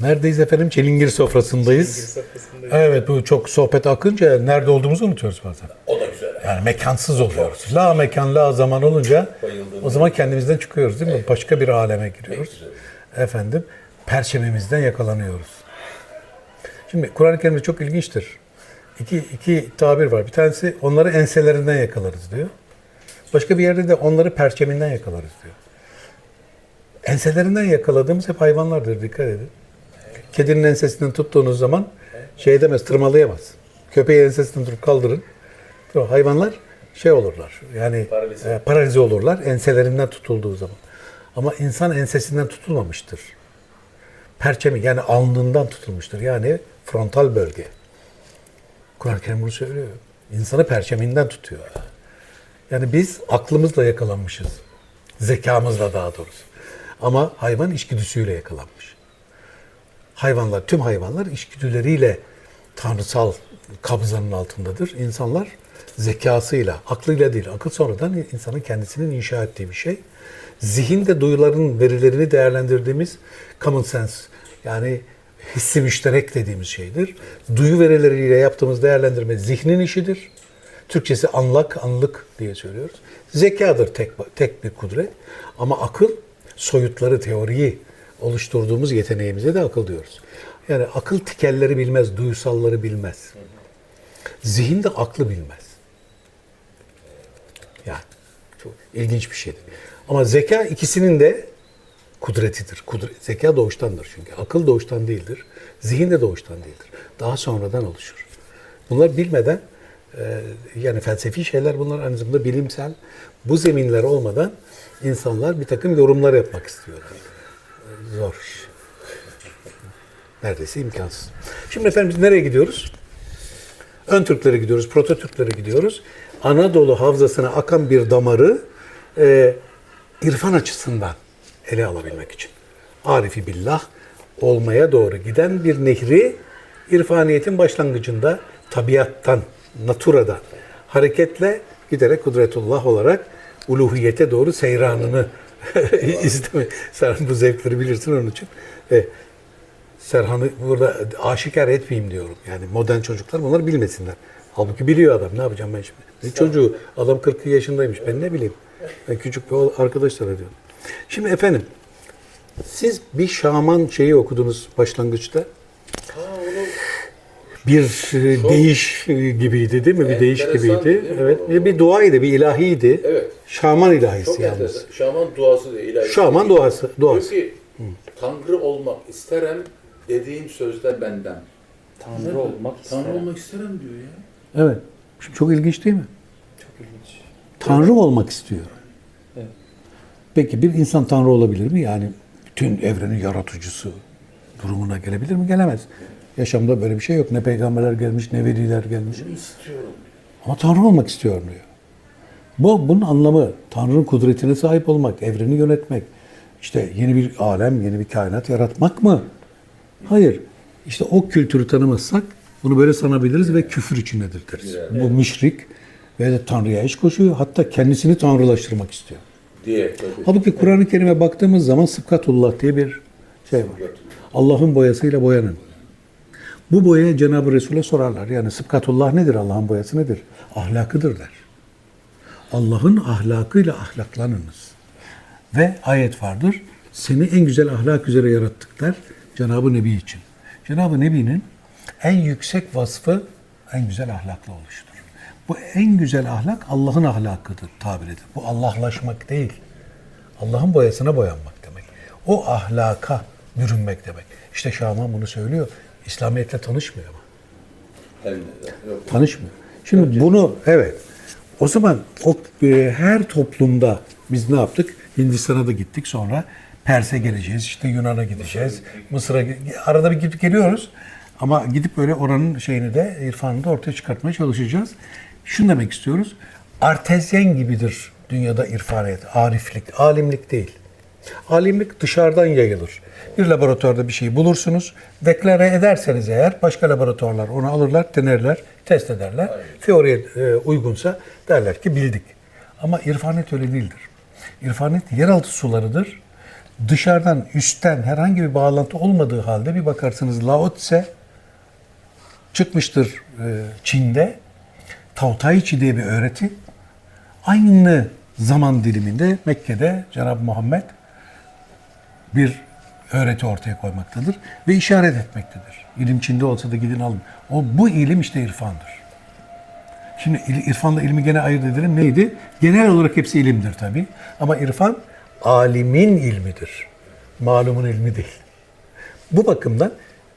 Neredeyiz efendim? Çilingir sofrasındayız. Evet bu çok sohbet akınca nerede olduğumuzu unutuyoruz bazen. O da güzel. Yani mekansız oluyoruz. La mekan la zaman olunca o zaman kendimizden çıkıyoruz değil mi? Başka bir aleme giriyoruz. Efendim perçemimizden yakalanıyoruz. Şimdi Kur'an-ı Kerim'de çok ilginçtir. İki, iki tabir var. Bir tanesi onları enselerinden yakalarız diyor. Başka bir yerde de onları perçeminden yakalarız diyor. Enselerinden yakaladığımız hep hayvanlardır dikkat edin. Kedinin ensesinden tuttuğunuz zaman şey edemez, tırmalayamaz. Köpeği ensesinden tutup kaldırın. Hayvanlar şey olurlar. Yani Paralize. e, paralize olurlar enselerinden tutulduğu zaman. Ama insan ensesinden tutulmamıştır. Perçemi yani alnından tutulmuştur. Yani frontal bölge. Kur'an-ı Kerim bunu söylüyor. İnsanı perçeminden tutuyor. Yani biz aklımızla yakalanmışız. Zekamızla daha doğrusu. Ama hayvan içgüdüsüyle yakalanmış. Hayvanlar, tüm hayvanlar içgüdüleriyle tanrısal kabzanın altındadır. İnsanlar zekasıyla, aklıyla değil, akıl sonradan insanın kendisinin inşa ettiği bir şey. Zihin de duyuların verilerini değerlendirdiğimiz common sense yani hissi müşterek dediğimiz şeydir. Duyu verileriyle yaptığımız değerlendirme zihnin işidir. Türkçesi anlak, anlık diye söylüyoruz. Zekadır tek, tek bir kudret. Ama akıl, soyutları, teoriyi oluşturduğumuz yeteneğimize de akıl diyoruz. Yani akıl tikelleri bilmez, duyusalları bilmez. Zihin de aklı bilmez. Yani çok ilginç bir şeydir. Ama zeka ikisinin de kudretidir. Kudret, zeka doğuştandır çünkü. Akıl doğuştan değildir. Zihin de doğuştan değildir. Daha sonradan oluşur. Bunlar bilmeden e, yani felsefi şeyler bunlar aynı zamanda bilimsel. Bu zeminler olmadan insanlar bir takım yorumlar yapmak istiyorlar. Zor. Neredeyse imkansız. Şimdi efendim biz nereye gidiyoruz? Ön Türklere gidiyoruz, Proto Türklere gidiyoruz. Anadolu havzasına akan bir damarı e, irfan açısından ele alabilmek için. Arifi billah olmaya doğru giden bir nehri irfaniyetin başlangıcında tabiattan, naturadan hareketle giderek kudretullah olarak uluhiyete doğru seyranını isteme. Sen bu zevkleri bilirsin onun için. E, Serhan'ı burada aşikar etmeyeyim diyorum. Yani modern çocuklar bunları bilmesinler. Halbuki biliyor adam. Ne yapacağım ben şimdi? Ne çocuğu? Adam 40 yaşındaymış. Ben ne bileyim. Ben küçük bir arkadaşlara diyorum. Şimdi efendim, siz bir şaman şeyi okudunuz başlangıçta. Bir e, değiş e, gibiydi değil mi? Bir değiş gibiydi. değil mi? Evet. Bir, bir duaydı, bir ilahiydi. Evet. Şaman ilahisi Çok yalnız. enteresan. Şaman duası da ilahi. Şaman duası, duası. Diyor ki Tanrı olmak isterem dediğim sözde benden. Tanrı olmak isterim. Tanrı olmak isterim diyor ya. Evet. Şimdi çok ilginç değil mi? Çok ilginç. Tanrı olmak istiyor. Evet. Peki bir insan Tanrı olabilir mi? Yani bütün evrenin yaratıcısı durumuna gelebilir mi? Gelemez. Yaşamda böyle bir şey yok. Ne peygamberler gelmiş, ne veliler gelmiş. İstiyorum. Ama Tanrı olmak istiyor diyor. Bu, bunun anlamı Tanrı'nın kudretine sahip olmak, evreni yönetmek. İşte yeni bir alem, yeni bir kainat yaratmak mı? Hayır. İşte o kültürü tanımazsak bunu böyle sanabiliriz ve küfür içindedir deriz. Bu müşrik ve de Tanrı'ya eş koşuyor. Hatta kendisini tanrılaştırmak istiyor. Diye tabii. Halbuki Kur'an-ı Kerim'e baktığımız zaman sıfkatullah diye bir şey var. Allah'ın boyasıyla boyanın. Bu boyaya Cenab-ı Resul'e sorarlar. Yani sıfkatullah nedir? Allah'ın boyası nedir? Ahlakıdır der. Allah'ın ahlakıyla ahlaklanınız. Ve ayet vardır. Seni en güzel ahlak üzere yarattık der Cenab-ı Nebi için. Cenab-ı Nebi'nin en yüksek vasfı en güzel ahlaklı oluştur. Bu en güzel ahlak Allah'ın ahlakıdır tabir edilir. Bu Allahlaşmak değil. Allah'ın boyasına boyanmak demek. O ahlaka bürünmek demek. İşte Şaman bunu söylüyor. İslamiyet'le tanışmıyor ama. Yok. Tanışmıyor. Şimdi bunu evet. O zaman o e, her toplumda biz ne yaptık? Hindistan'a da gittik sonra Pers'e geleceğiz. işte Yunan'a gideceğiz. Mısır'a arada bir gidip geliyoruz. Ama gidip böyle oranın şeyini de irfanını da ortaya çıkartmaya çalışacağız. Şunu demek istiyoruz. Artezyen gibidir dünyada irfaniyet, ariflik, alimlik değil. Alimlik dışarıdan yayılır. Bir laboratuvarda bir şeyi bulursunuz. Deklare ederseniz eğer başka laboratuvarlar onu alırlar, denerler, test ederler. Teoriye e, uygunsa derler ki bildik. Ama irfanet öyle değildir. İrfanet yeraltı sularıdır. dışarıdan, üstten herhangi bir bağlantı olmadığı halde bir bakarsınız Lao Tse çıkmıştır e, Çin'de. Tao Tai Chi diye bir öğreti. Aynı zaman diliminde Mekke'de Cenab-ı Muhammed bir öğreti ortaya koymaktadır ve işaret etmektedir. İlim Çin'de olsa da gidin alın. O bu ilim işte irfandır. Şimdi irfanla ilmi gene ayırt edelim. Neydi? Genel olarak hepsi ilimdir tabii. Ama irfan alimin ilmidir. Malumun ilmi değil. Bu bakımdan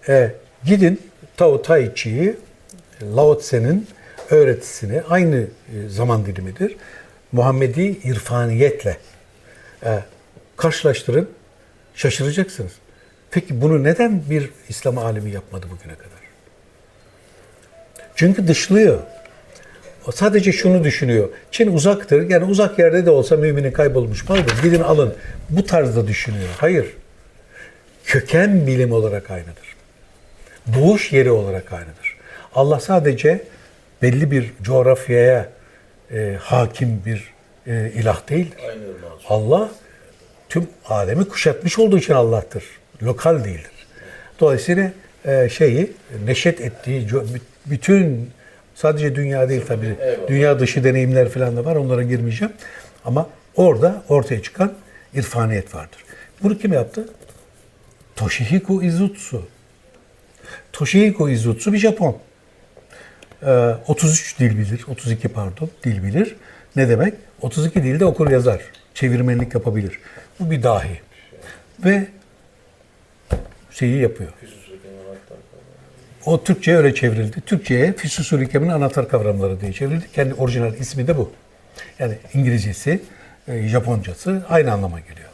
e, gidin Tao Tai Chi'yi, Lao Tse'nin öğretisini aynı e, zaman dilimidir. Muhammedi irfaniyetle e, karşılaştırın, şaşıracaksınız. Peki bunu neden bir İslam alimi yapmadı bugüne kadar? Çünkü dışlıyor. O sadece şunu düşünüyor. Çin uzaktır. Yani uzak yerde de olsa müminin kaybolmuş malıdır. Gidin alın. Bu tarzda düşünüyor. Hayır. Köken bilim olarak aynıdır. Doğuş yeri olarak aynıdır. Allah sadece belli bir coğrafyaya e, hakim bir e, ilah değildir. Irmağın Allah tüm alemi kuşatmış olduğu için Allah'tır. Lokal değildir. Dolayısıyla e, şeyi neşet ettiği bütün sadece dünya değil tabii. Dünya dışı deneyimler falan da var. Onlara girmeyeceğim. Ama orada ortaya çıkan irfaniyet vardır. Bunu kim yaptı? Toshihiko Izutsu. Toshihiko Izutsu bir Japon. Ee, 33 dil bilir, 32 pardon dil bilir. Ne demek? 32 dilde okur yazar, çevirmenlik yapabilir. Bu bir dahi. Ve şeyi yapıyor. O Türkçe'ye öyle çevrildi. Türkçe'ye Füsusul Hikem'in anahtar kavramları diye çevrildi. Kendi orijinal ismi de bu. Yani İngilizcesi, e, Japoncası aynı anlama geliyor.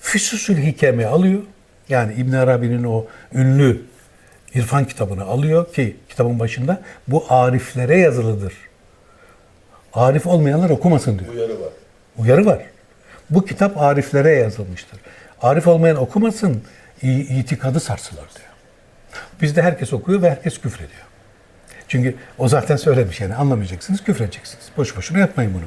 Füsusul Hikem'i alıyor. Yani İbn Arabi'nin o ünlü İrfan kitabını alıyor ki kitabın başında bu ariflere yazılıdır. Arif olmayanlar okumasın diyor. uyarı var. Uyarı var. Bu kitap ariflere yazılmıştır. Arif olmayan okumasın, itikadı sarsılır diyor. Bizde herkes okuyor ve herkes küfrediyor. Çünkü o zaten söylemiş yani anlamayacaksınız, küfredeceksiniz. Boş boşuna yapmayın bunu.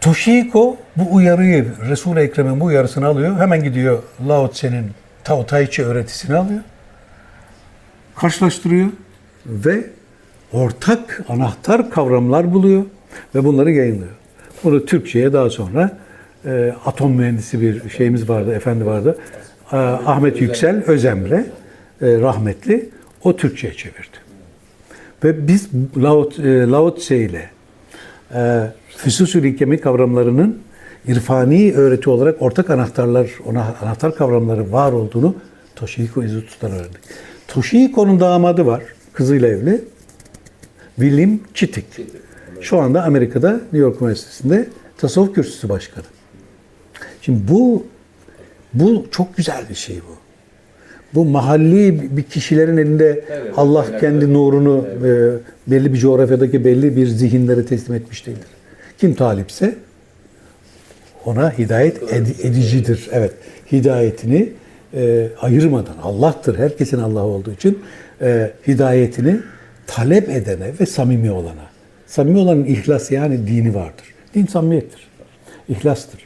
Toshiko bu uyarıyı, Resul-i Ekrem'in bu uyarısını alıyor. Hemen gidiyor Lao Tse'nin Tao Tai Chi öğretisini alıyor. Karşılaştırıyor ve ortak anahtar kavramlar buluyor ve bunları yayınlıyor. Bunu Türkçe'ye daha sonra e, atom mühendisi bir şeyimiz vardı, efendi vardı. E, Ahmet Yüksel Özemre e, rahmetli o Türkçe'ye çevirdi. Ve biz Lao, e, Lao Tse ile e, Füsusül Hikemi kavramlarının irfani öğreti olarak ortak anahtarlar, ona anahtar kavramları var olduğunu Toshihiko Izutsu'dan öğrendik. Toshihiko'nun damadı var, kızıyla evli. William Chittick. Şu anda Amerika'da New York Üniversitesi'nde tasavvuf kürsüsü başkanı. Şimdi bu bu çok güzel bir şey bu. Bu mahalli bir kişilerin elinde Evet, Allah aynen kendi öyle. nurunu e, belli bir coğrafyadaki belli bir zihinlere teslim etmiş değildir. Kim talipse ona hidayet ed- edicidir. Evet. Hidayetini e, ayırmadan Allah'tır. Herkesin Allah olduğu için e, hidayetini talep edene ve samimi olana. Samimi olanın ihlas yani dini vardır. Din samimiyettir. İhlastır.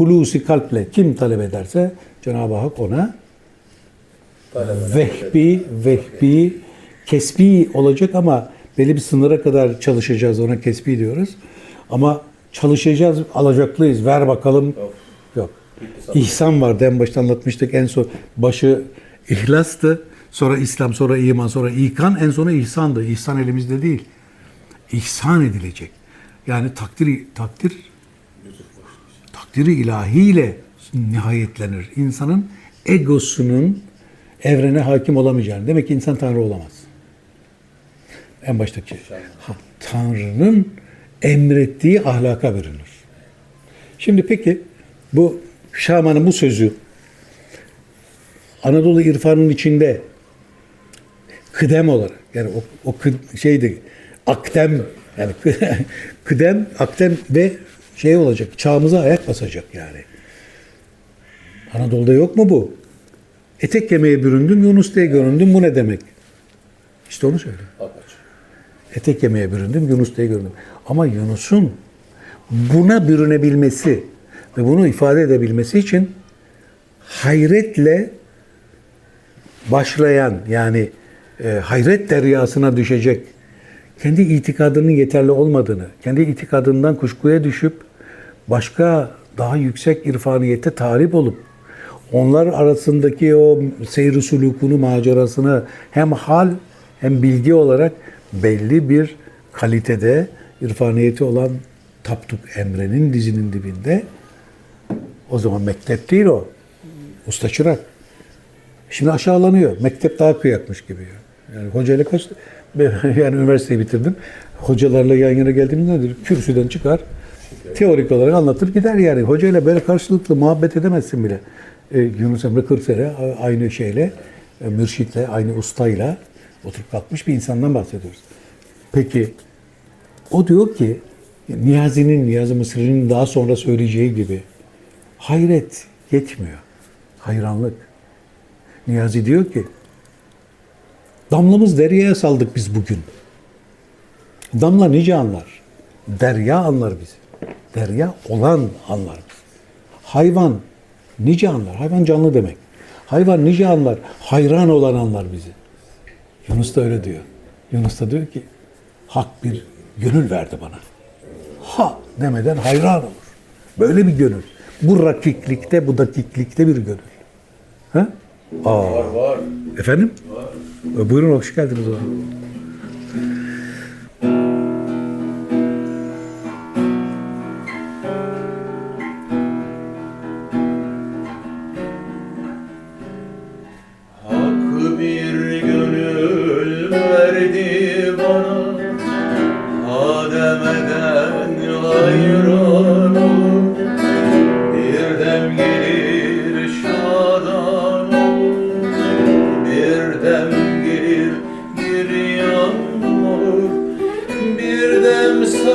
Hulusi kalple kim talep ederse Cenab-ı Hak ona vehbi, vehbi, kesbi olacak ama belli bir sınıra kadar çalışacağız. Ona kesbi diyoruz. Ama çalışacağız, alacaklıyız. Ver bakalım. Yok. İhsan vardı. En başta anlatmıştık. En son başı ihlastı. Sonra İslam, sonra iman, sonra ikan. En sonu ihsandı. İhsan elimizde değil. İhsan edilecek. Yani takdir, takdir takdiri ilahiyle nihayetlenir. İnsanın egosunun evrene hakim olamayacağını. Demek ki insan Tanrı olamaz. En baştaki. Ha, Tanrı'nın emrettiği ahlaka bürünür. Şimdi peki bu Şaman'ın bu sözü Anadolu irfanının içinde kıdem olarak yani o, o şeydi akdem yani kıdem akdem ve şey olacak çağımıza ayak basacak yani. Anadolu'da yok mu bu? Etek kemiğe büründüm, Yunus diye göründüm. Bu ne demek? İşte onu. Apaçık. Etek kemiğe büründüm, Yunus diye göründüm. Ama Yunus'un buna bürünebilmesi ve bunu ifade edebilmesi için hayretle başlayan yani e, hayret deryasına düşecek kendi itikadının yeterli olmadığını, kendi itikadından kuşkuya düşüp başka daha yüksek irfaniyete talip olup onlar arasındaki o seyri sulukunu, macerasını hem hal hem bilgi olarak belli bir kalitede irfaniyeti olan Tapduk Emre'nin dizinin dibinde o zaman mektep değil o. Usta çırak. Şimdi aşağılanıyor. Mektep daha kıyakmış gibi. Yani hocayla kaç... Yani üniversiteyi bitirdim. Hocalarla yan yana geldiğimizde nedir? Kürsüden çıkar. Teorik olarak anlatır gider yani. Hocayla böyle karşılıklı muhabbet edemezsin bile. Ee, Yunus Emre Kırser'e aynı şeyle, e, mürşitle, aynı ustayla oturup kalkmış bir insandan bahsediyoruz. Peki o diyor ki Niyazi'nin, Niyazi Mısır'ın daha sonra söyleyeceği gibi hayret yetmiyor. Hayranlık. Niyazi diyor ki damlamız deryaya saldık biz bugün. Damla nice anlar. Derya anlar bizi. Derya olan anlar. Hayvan nice anlar. Hayvan canlı demek. Hayvan nice anlar. Hayran olan anlar bizi. Yunus da öyle diyor. Yunus da diyor ki hak bir gönül verdi bana. Ha demeden hayran olur. Böyle bir gönül. Bu rakiklikte, bu dakiklikte bir gönül. Ha? Aa. Var var. Efendim? E, Buyurun hoş geldiniz o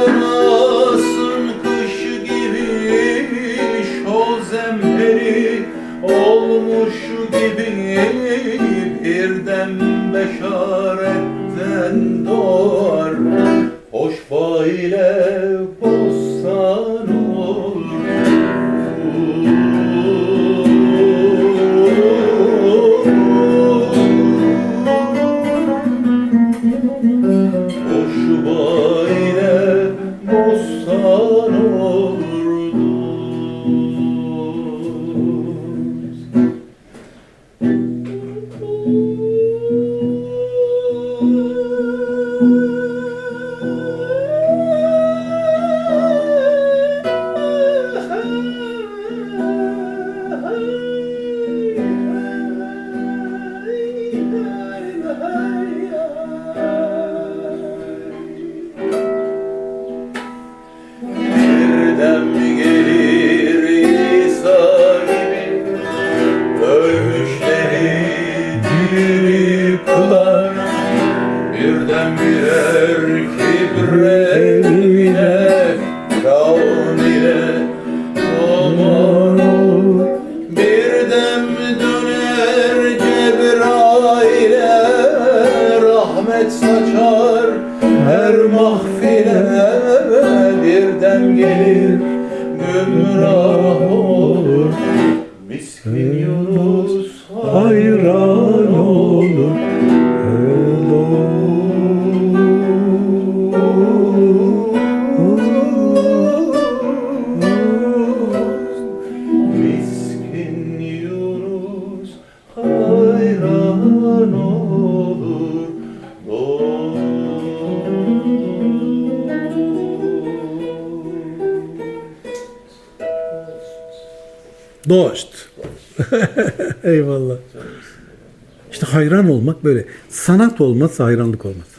sanasın kış gibi Şo zemheri olmuş gibi birden beşaretten road. Dost. Eyvallah. İşte hayran olmak böyle. Sanat olmazsa hayranlık olmaz.